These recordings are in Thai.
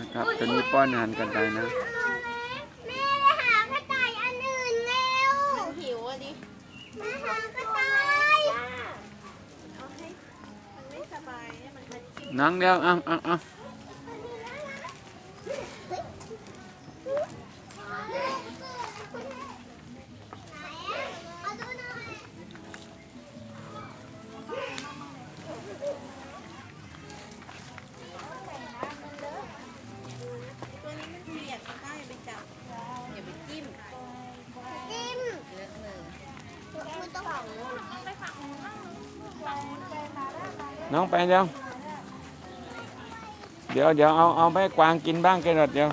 นะครับตอนนี้ป้อนอาหารกันได้นะ แม่ไปหากระต่ายอันอื่นเร็วหิวอะดิมาหากระต่ายเอาให้มันไม่สบายเนี่ยมันคันคิ้วนั่งแล้วเอ้าเอ้าเอ้าเอา นต้องฝั่งนู้นน้องไปเดียวเดี๋ยวเดี๋ยวเอาเอาไปให้กวางกินบ้างแกหนดเดียว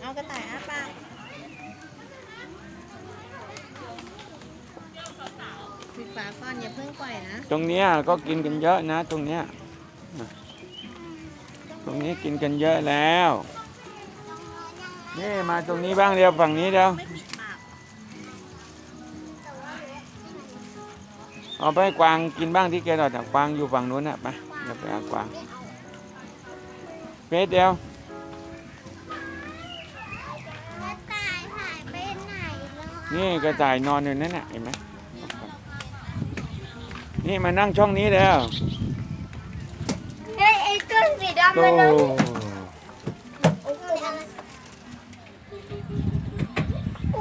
เอากระต่ายอ้าปากปิดฝาก่อนอย่าเพิ่งปล่อยนะ ตรงเนี้ยก็กินกันเยอะนะ ตรงเนี้ย ตรงนี้กินกันเยอะแล้วนี่มาตรงนี้บ้างเดียวฝั่งนี้เดียวเอาไปกวางกินบ้างที่แกหนดอะกวางอยู่ฝั่งนู้นน่ะไปเดี๋ยวไปเอากวางเพชรเดียวนี่กระต่ายนอนอยู่นั่นน่ะเห็นไหมนี่มานั่งช่องนี้แล้วเฮ้ยไอ้ ตัวสีดำโต